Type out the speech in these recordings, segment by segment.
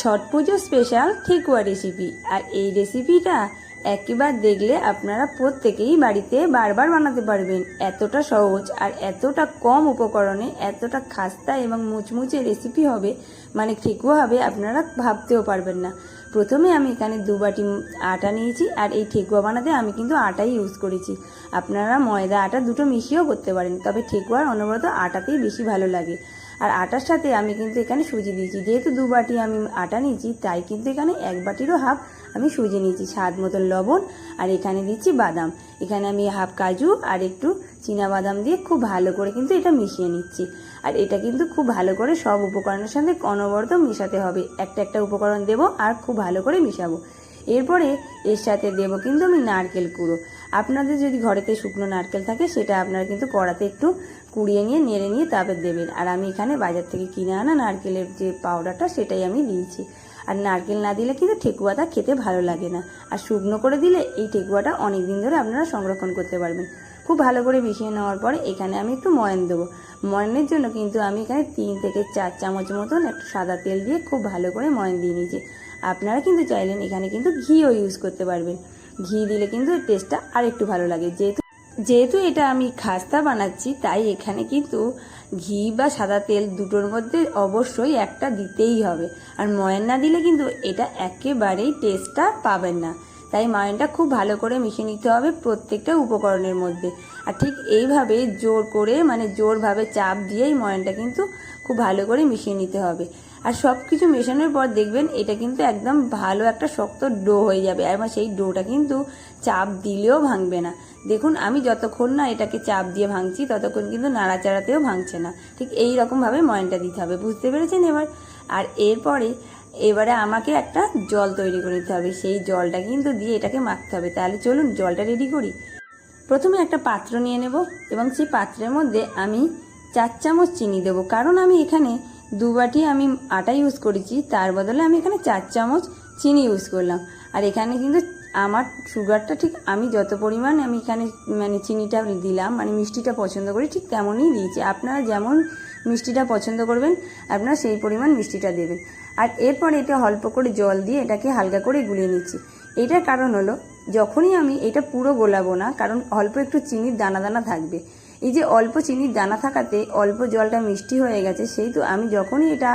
ছট পুজো special ঠেকুয়া recipe আর এই রেসিপিটা একবার দেখলে আপনারা প্রত্যেকেই বাড়িতে বারবার বানাতে পারবেন। এতটা সহজ আর এতটা কম উপকরণে এতটা খাস্তা এবং মুচমুচে রেসিপি হবে মানে ঠেকুয়া হবে, আপনারা ভাবতেও পারবেন না। প্রথমে আমি এখানে দু বাটি আটা নিয়েছি আর এই ঠেকুয়া বানাতে আমি কিন্তু আটাই ইউজ করেছি। আপনারা ময়দা, আটা দুটো মিশিয়েও করতে পারেন, তবে ঠেকুয়ার অনবরত আটাতেই বেশি ভালো লাগে। আর আটার সাথে আমি কিন্তু এখানে সুজি দিয়েছি। যেহেতু দু বাটি আমি আটা নিয়েছি, তাই কিন্তু এখানে এক বাটিরও হাফ আমি সুজি নিয়েছি। স্বাদ মতন লবণ আর এখানে দিচ্ছি বাদাম। এখানে আমি হাফ কাজু আর একটু চীনা বাদাম দিয়ে খুব ভালো করে কিন্তু এটা মিশিয়ে নিচ্ছি। আর এটা কিন্তু খুব ভালো করে সব উপকরণের সাথে অনবরত মেশাতে হবে। একটা একটা উপকরণ দেব আর খুব ভালো করে মিশাবো। এরপরে এর সাথে দেবো কিন্তু আমি নারকেল কুড়ো আপনাদের যদি ঘরেতে শুকনো নারকেল থাকে, সেটা আপনারা কিন্তু কড়াতে একটু কুড়িয়ে নিয়ে, নেড়ে নিয়ে তারপর দেবেন। আর আমি এখানে বাজার থেকে কিনে আনা নারকেলের যে পাউডারটা, সেটাই আমি দিয়েছি। আর নারকেল না দিলে কিন্তু ঠেকুয়াটা খেতে ভালো লাগে না। আর শুকনো করে দিলে এই ঠেকুয়াটা অনেক দিন ধরে আপনারা সংরক্ষণ করতে পারবেন। খুব ভালো করে মিশিয়ে নেওয়ার পরে এখানে আমি একটু ময়ন দেবো। ময়নের জন্য কিন্তু আমি এখানে তিন থেকে চার চামচ মতন একটু সাদা তেল দিয়ে খুব ভালো করে ময়ন দিয়ে নিয়েছি। আপনারা কিন্তু চাইলেন এখানে কিন্তু ঘিও ইউজ করতে পারবেন। ঘি দিলে কিন্তু টেস্টটা আর একটু ভালো লাগে। যেহেতু যেহেতু এটা আমি খাস্তা বানাচ্ছি, তাই এখানে কিন্তু ঘি বা সাদা তেল দুটোর মধ্যে অবশ্যই একটা দিতেই হবে। আর ময়ন না দিলে কিন্তু এটা একেবারেই টেস্টটা পাবেন না। তাই ময়নটা খুব ভালো করে মিশিয়ে নিতে হবে প্রত্যেকটা উপকরণের মধ্যে। আর ঠিক এইভাবে জোর করে মানে জোরভাবে চাপ দিয়েই ময়নটা কিন্তু খুব ভালো করে মিশিয়ে নিতে হবে। আর সব কিছু মেশানোর পর দেখবেন এটা কিন্তু একদম ভালো একটা শক্ত ডো হয়ে যাবে। আর সেই ডোটা কিন্তু চাপ দিলেও ভাঙবে না। দেখুন, আমি যতক্ষণ না এটাকে চাপ দিয়ে ভাঙছি, ততক্ষণ কিন্তু নাড়াচাড়াতেও ভাঙছে না। ঠিক এই রকমভাবে ময়নটা দিতে হবে, বুঝতে পেরেছেন এবার? আর এরপরে, এবারে আমাকে একটা জল তৈরি করে নিতে হবে। সেই জলটা কিন্তু দিয়ে এটাকে মাখতে হবে। তাহলে চলুন, জলটা রেডি করি। প্রথমে একটা পাত্র নিয়ে নেব এবং সেই পাত্রের মধ্যে আমি চার চামচ চিনি দেবো। কারণ আমি এখানে দু বাটি আমি আটা ইউজ করেছি, তার বদলে আমি এখানে চার চামচ চিনি ইউজ করলাম। আর এখানে কিন্তু আমার সুগারটা ঠিক আমি যত পরিমাণ আমি এখানে মানে চিনিটা দিলাম মানে মিষ্টিটা পছন্দ করি, ঠিক তেমনই দিয়েছি। আপনারা যেমন মিষ্টিটা পছন্দ করবেন, আপনারা সেই পরিমাণ মিষ্টিটা দেবেন। আর এরপর এটা অল্প করে জল দিয়ে এটাকে হালকা করে গুলিয়ে নিচ্ছি। এটার কারণ হলো, যখনই আমি এটা পুরো গোলাবো না, কারণ অল্প একটু চিনির দানা দানা থাকবে এই যে অল্প চিনির দানা থাকাতে অল্প জলটা মিষ্টি হয়ে গেছে সেই তো আমি যখনই এটা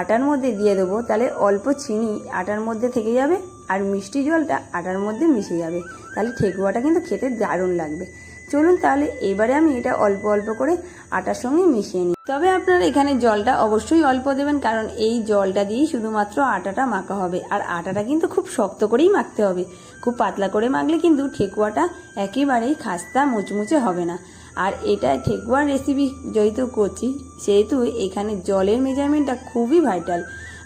আটার মধ্যে দিয়ে দেবো, তাহলে অল্প চিনি আটার মধ্যে থেকে যাবে আর মিষ্টি জলটা আটার মধ্যে মিশে যাবে। তাহলে ঠেকুয়াটা কিন্তু খেতে দারুণ লাগবে। চলুন তাহলে এবারে আমি এটা অল্প অল্প করে আটার সঙ্গে মিশিয়ে নিই। তবে আপনারা এখানে জলটা অবশ্যই অল্প দেবেন, কারণ এই জলটা দিয়েই শুধুমাত্র আটাটা মাখা হবে। আর আটাটা কিন্তু খুব শক্ত করেই মাখতে হবে। খুব পাতলা করে মাখলে কিন্তু ঠেকুয়াটা একেবারেই খাস্তা মুচমুচে হবে না। আর এটা ঠেকুয়ার রেসিপি যেহেতু করছি, সেহেতু এখানে জলের মেজারমেন্টটা খুবই ভাইটাল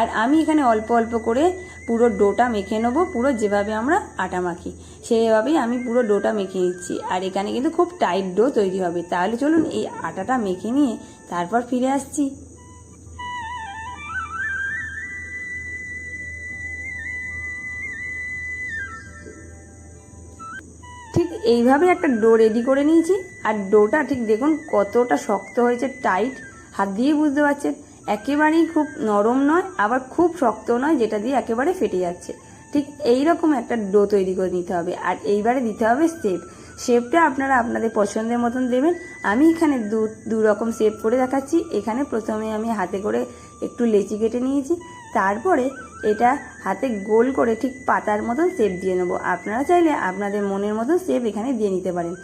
আর আমি এখানে অল্প অল্প করে পুরো ডোটা মেখে নেব, পুরো যেভাবে আমরা আটা মাখি, সেভাবেই আমি পুরো ডোটা মেখে নিচ্ছি। আর এখানে কিন্তু খুব টাইট ডো তৈরি হবে, তাহলে চলুন এই আটাটা মেখে নিয়ে তারপর ফিরে আসছি। ঠিক এইভাবে একটা ডো রেডি করে নিয়েছি। আর ডোটা ঠিক দেখুন কতটা শক্ত হয়েছে, টাইট। হাত দিয়ে বুঝতে পারছেন? একেবারেই খুব নরম নয়, আবার খুব শক্ত নয়, যেটা দিয়ে একেবারে ফেটে যাচ্ছে। ঠিক এই রকম একটা ডো তৈরি করে নিতে হবে। আর এইবারে দিতে হবে শেপ। শেপটা আপনারা আপনাদের পছন্দের মতন দেবেন। আমি এখানে দু দু রকম শেপ করে দেখাচ্ছি। এখানে প্রথমে আমি হাতে করে একটু লেচি কেটে নিয়েছি। তারপরে এটা হাতে গোল করে ঠিক পাতার মতন শেপ দিয়ে নেব। আপনারা চাইলে আপনাদের মনের মতন শেপ এখানে দিয়ে নিতে পারেন।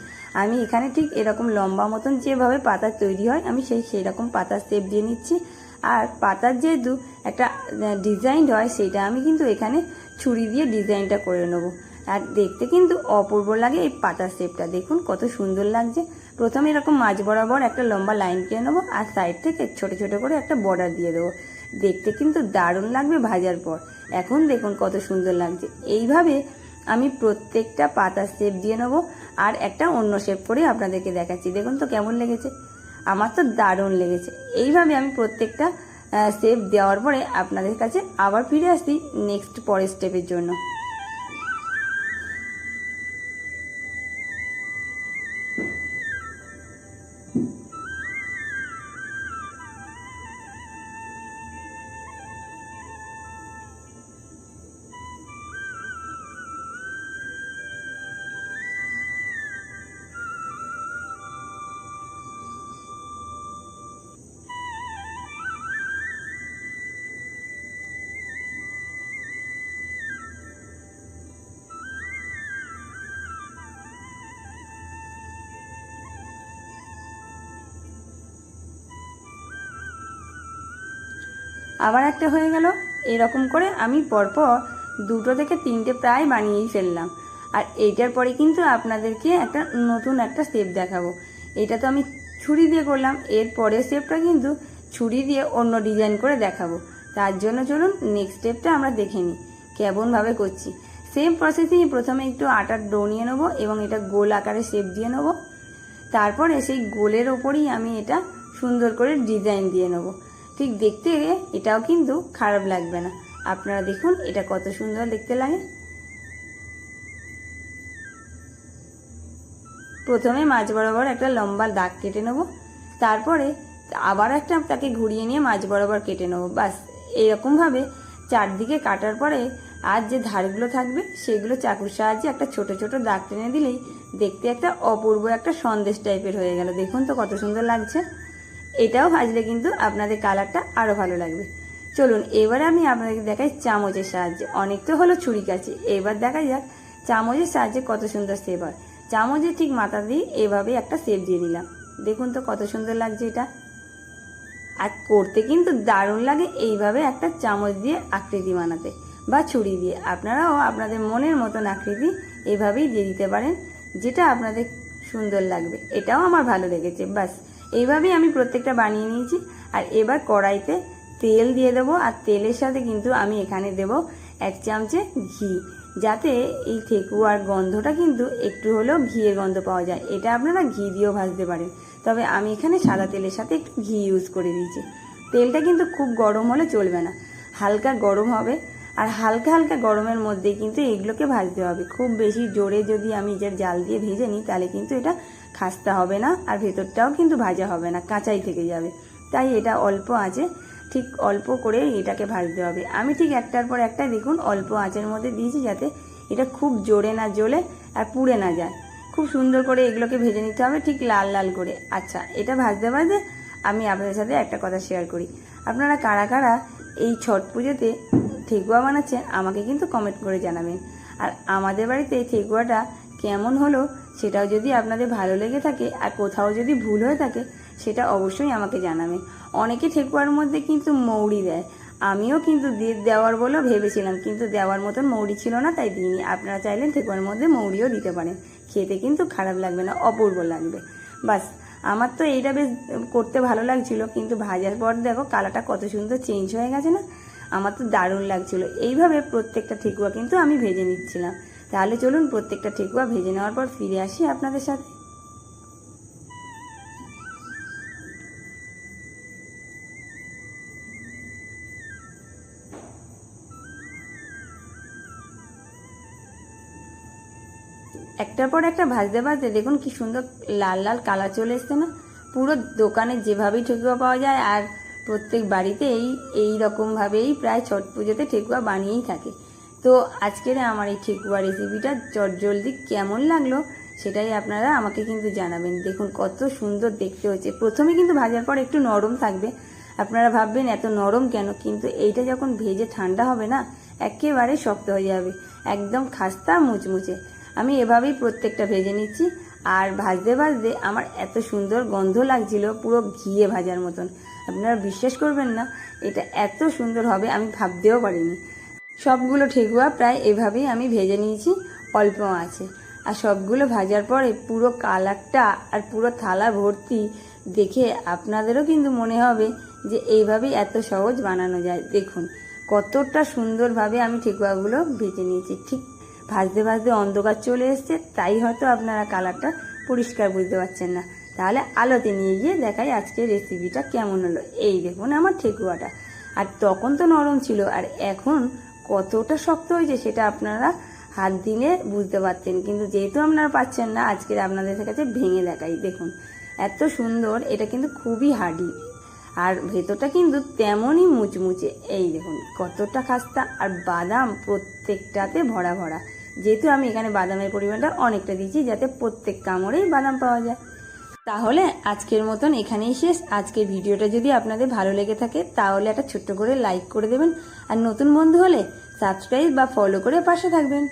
আমি এখানে ঠিক এরকম লম্বা মতন যেভাবে পাতা তৈরি হয়, আমি সেই সেই রকম পাতার শেপ দিয়ে নিচ্ছি। আর পাতার যেহেতু একটা ডিজাইন হয়, সেটা আমি কিন্তু এখানে ছুরি দিয়ে ডিজাইনটা করে নেব। আর দেখতে কিন্তু অপূর্ব লাগে এই পাতার শেপটা দেখুন কত সুন্দর লাগছে। প্রথমে এরকম মাঝ বরাবর একটা লম্বা লাইন কেটে নেব, আর সাইড থেকে ছোট ছোট করে একটা বর্ডার দিয়ে দেবো। দেখতে কিন্তু দারুণ লাগবে ভাজার পর। এখন দেখুন কত সুন্দর লাগছে। এইভাবে আমি প্রত্যেকটা পাতা শেপ দিয়ে নেব আর একটা অন্য শেপ করে আপনাদেরকে দেখাচ্ছি। দেখুন তো কেমন লেগেছে। আমার তো দারুণ লেগেছে। এইভাবে আমি প্রত্যেকটা শেপ দেওয়ার পরে আপনাদের কাছে আবার ফিরে আসছি নেক্সট পরের স্টেপের জন্য। আবার একটা হয়ে গেল। এরকম করে আমি পরপর দুটো থেকে তিনটে প্রায় বানিয়েই ফেললাম। আর এইটার পরে কিন্তু আপনাদেরকে একটা নতুন একটা স্টেপ দেখাবো। এটা তো আমি ছুরি দিয়ে করলাম। এর পরের স্টেপটা কিন্তু ছুরি দিয়ে অন্য ডিজাইন করে দেখাবো। তার জন্য চলুন নেক্সট স্টেপটা আমরা দেখে নিই। কেমনভাবে করছি। সেম প্রসেসেই প্রথমে একটু আটার ডো নিয়ে নেব এবং এটা গোল আকারে শেপ দিয়ে নেব। তারপরে সেই গোলের ওপরেই আমি এটা সুন্দর করে ডিজাইন দিয়ে নেব। ঠিক দেখতে এটাও কিন্তু খারাপ লাগবে না। আপনারা দেখুন এটা কত সুন্দর দেখতে লাগে। প্রথমে মাছ বরাবর একটা লম্বা দাগ কেটে নেব, তারপরে আবার একটা তাকে ঘুরিয়ে নিয়ে মাছ বরাবর কেটে নেব। বাস, এইরকমভাবে চারদিকে কাটার পরে আর যে ধারগুলো থাকবে, সেগুলো চাকুর সাহায্যে একটা ছোট ছোট দাগ টেনে দিলেই দেখতে একটা অপূর্ব একটা সন্দেশ টাইপের হয়ে গেল। দেখুন তো কত সুন্দর লাগছে। এটাও ভাজলে কিন্তু আপনাদের কালারটা আরও ভালো লাগবে। চলুন, এবারে আমি আপনাদেরকে দেখাই চামচের সাহায্যে। অনেক তো হলো ছুরি কাছে। এবার দেখা যাক চামচের সাহায্যে কত সুন্দর সেভ হয়। চামচে ঠিক মাথা দিয়ে এভাবে একটা সেভ দিয়ে দিলাম। দেখুন তো কত সুন্দর লাগছে এটা। আর করতে কিন্তু দারুণ লাগে এইভাবে একটা চামচ দিয়ে আকৃতি বানাতে বা ছুরি দিয়ে। আপনারাও আপনাদের মনের মতন আকৃতি এভাবেই দিয়ে দিতে পারেন, যেটা আপনাদের সুন্দর লাগবে। এটাও আমার ভালো লেগেছে বাস এইভাবেই আমি প্রত্যেকটা বানিয়ে নিয়েছি। আর এবার কড়াইতে তেল দিয়ে দেবো। আর তেলের সাথে কিন্তু আমি এখানে দেব এক চামচে ঘি। যাতে এই ঠেকুয়ার গন্ধটা কিন্তু একটু হলেও ঘিয়ের গন্ধ পাওয়া যায়। এটা আপনারা ঘি দিয়েও ভাজতে পারেন। তবে আমি এখানে সাদা তেলের সাথে একটু ঘি ইউজ করে দিয়েছি। তেলটা কিন্তু খুব গরম হলে চলবে না। হালকা গরম হবে। আর হালকা হালকা গরমের মধ্যে কিন্তু এগুলোকে ভাজতে হবে। খুব বেশি জোরে যদি আমি যে জাল দিয়ে ভেজে নিই, তাহলে কিন্তু এটা খাস্তা হবে না, আর ভেতরটাও কিন্তু ভাজা হবে না, কাঁচাই থেকে যাবে। তাই এটা অল্প আছে ঠিক অল্প করে এটাকে ভাজতে হবে। আমি ঠিক একটার পর একটা দেখুন অল্প আঁচের মধ্যে দিয়েছি যাতে এটা খুব জোরে না জ্বলে আর পুড়ে না যায়। খুব সুন্দর করে এগুলোকে ভেজে নিতে হবে ঠিক লাল লাল করে। আচ্ছা এটা ভাজতে ভাজতে আমি আপনাদের সাথে একটা কথা শেয়ার করি। আপনারা কারা কারা এই ছট পুজোতে ঠেকুয়া বানাচ্ছেন আমাকে কিন্তু কমেন্ট করে জানাবেন। আর আমাদের বাড়িতে ঠেকুয়াটা কেমন হলো সেটাও যদি আপনাদের ভালো লেগে থাকে আর কোথাও যদি ভুল হয়ে থাকে, সেটা অবশ্যই আমাকে জানাবেন। অনেকে ঠেকুয়ার মধ্যে কিন্তু মৌরি দেয়। আমিও কিন্তু দেওয়ার বলেও ভেবেছিলাম, কিন্তু দেওয়ার মতন মৌরি ছিল না, তাই দিইনি। আপনারা চাইলেন ঠেকুয়ার মধ্যে মৌরিও দিতে পারেন। খেতে কিন্তু খারাপ লাগবে না, অপূর্ব লাগবে। বাস, আমার তো এইটা বেশ করতে ভালো লাগছিল, কিন্তু ভাজার পর দেখো কালারটা কত সুন্দর চেঞ্জ হয়ে গেছে না? আমার তো দারুণ লাগছিল। এইভাবে প্রত্যেকটা ঠেকুয়া কিন্তু আমি ভেজে নিচ্ছিলাম। তাহলে চলুন প্রত্যেকটা ঠেকুয়া ভেজে নেওয়ার পর ফিরে আসি আপনাদের সাথে। একটার পর একটা ভাজতে ভাজতে দেখুন কি সুন্দর লাল লাল কালার চলে এসছে না? পুরো দোকানে যেভাবেই ঠেকুয়া পাওয়া যায় আর প্রত্যেক বাড়িতে এই এই রকমভাবেই প্রায় ছট পুজোতে ঠেকুয়া বানিয়েই থাকে। তো আজকের আমার এই ঠেকুয়া রেসিপিটা চটজলদি কেমন লাগল সেটাই আপনারা আমাকে কিন্তু জানাবেন। দেখুন কত সুন্দর দেখতে হচ্ছে প্রথমে কিন্তু ভাজার পর একটু নরম থাকবে। আপনারা ভাববেন এত নরম কেন? কিন্তু এইটা যখন ভেজে ঠান্ডা হবে না, একেবারে শক্ত হয়ে যাবে। একদম খাস্তা মুচমুচে। আমি এভাবেই প্রত্যেকটা ভেজে নিচ্ছি। আর ভাজতে ভাজতে আমার এত সুন্দর গন্ধ লাগছিল পুরো ঘিয়ে ভাজার মতন। আপনারা বিশ্বাস করবেন না, এটা এত সুন্দর হবে আমি ভাবতেও পারিনি। সবগুলো ঠেকুয়া প্রায় এভাবেই আমি ভেজে নিয়েছি অল্প আছে। আর সবগুলো ভাজার পরে পুরো কালারটা আর পুরো থালা ভর্তি দেখে আপনাদেরও কিন্তু মনে হবে যে এইভাবেই এত সহজ বানানো যায়। দেখুন, কতটা সুন্দরভাবে আমি ঠেকুয়াগুলো ভেজে নিয়েছি। ঠিক ভাজতে ভাজতে অন্ধকার চলে এসছে, তাই হয়তো আপনারা কালারটা পরিষ্কার বুঝতে পারছেন না। তাহলে আলোতে নিয়ে গিয়ে দেখাই আজকের রেসিপিটা কেমন হলো। এই দেখুন আমার ঠেকুয়াটা। আর তখন তো নরম ছিল, আর এখন কতটা শক্ত হয়েছে সেটা আপনারা হাত দিলে বুঝতে পারতেন। কিন্তু যেহেতু আপনারা পাচ্ছেন না, আজকের আপনাদের কাছে ভেঙে দেখাই। দেখুন, এত সুন্দর, এটা কিন্তু খুবই হার্ডি। আর ভেতরটা কিন্তু তেমনই মুচমুচে। এই দেখুন, কতটা খাস্তা আর বাদাম প্রত্যেকটাতে ভরা ভরা। যেহেতু আমি এখানে বাদামের পরিমাণটা অনেকটা দিয়েছি, যাতে প্রত্যেক কামড়েই বাদাম পাওয়া যায়। তাহলে আজকের মতন এখানেই শেষ। আজকের ভিডিওটা যদি আপনাদের ভালো লেগে থাকে, তাহলে একটা ছোট্ট করে লাইক করে দেবেন। আর নতুন বন্ধু হলে সাবস্ক্রাইব বা ফলো করে পাশে থাকবেন।